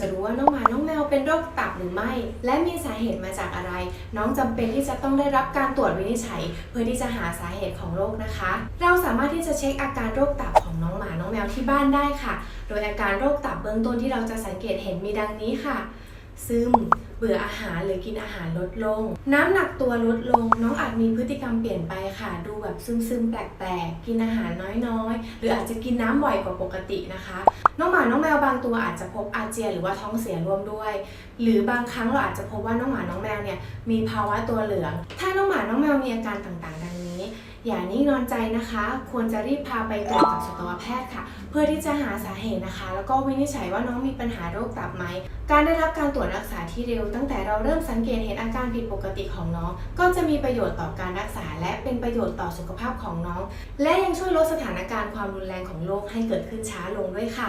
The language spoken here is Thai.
จะรู้ว่าน้องหมาน้องแมวเป็นโรคตับหรือไม่ และมีสาเหตุมาจากอะไร น้องจำเป็นที่จะต้องได้รับการตรวจวินิจฉัย เพื่อที่จะหาสาเหตุของโรคนะคะ เราสามารถที่จะเช็คอาการโรคตับของน้องหมาน้องแมวที่บ้านได้ค่ะ โดยอาการโรคตับเบื้องต้นที่เราจะสังเกตเห็นมีดังนี้ค่ะ ซึม เบื่ออาหารหรือกินอาหารลดลง น้ำหนักตัวลดลง น้องอาจมีพฤติกรรมเปลี่ยนไปค่ะ ดูแบบซึมๆแปลกๆ กินอาหารน้อยๆ หรืออาจจะกินน้ำบ่อยกว่าปกตินะคะ น้องหมา น้องแมวบางตัวอาจจะพบอาเจียนหรือว่าท้องเสียร่วมด้วย หรือบางครั้งเราอาจจะพบว่าน้องหมา น้องแมวเนี่ยมีภาวะตัวเหลือง ถ้าน้องหมา น้องแมวมีอาการต่างๆ อย่านิ่งนอนใจนะคะ ควรจะรีบพาไปตรวจกับสัตวแพทย์ค่ะ เพื่อที่จะหาสาเหตุนะคะ แล้วก็วินิจฉัยว่าน้องมีปัญหาโรคตับไหม การได้รับการตรวจรักษาที่เร็ว ตั้งแต่เราเริ่มสังเกตเห็นอาการผิดปกติของน้อง ก็จะมีประโยชน์ต่อการรักษา และเป็นประโยชน์ต่อสุขภาพของน้อง และยังช่วยลดสถานการณ์ความรุนแรงของโรคให้เกิดขึ้นช้าลงด้วยค่ะ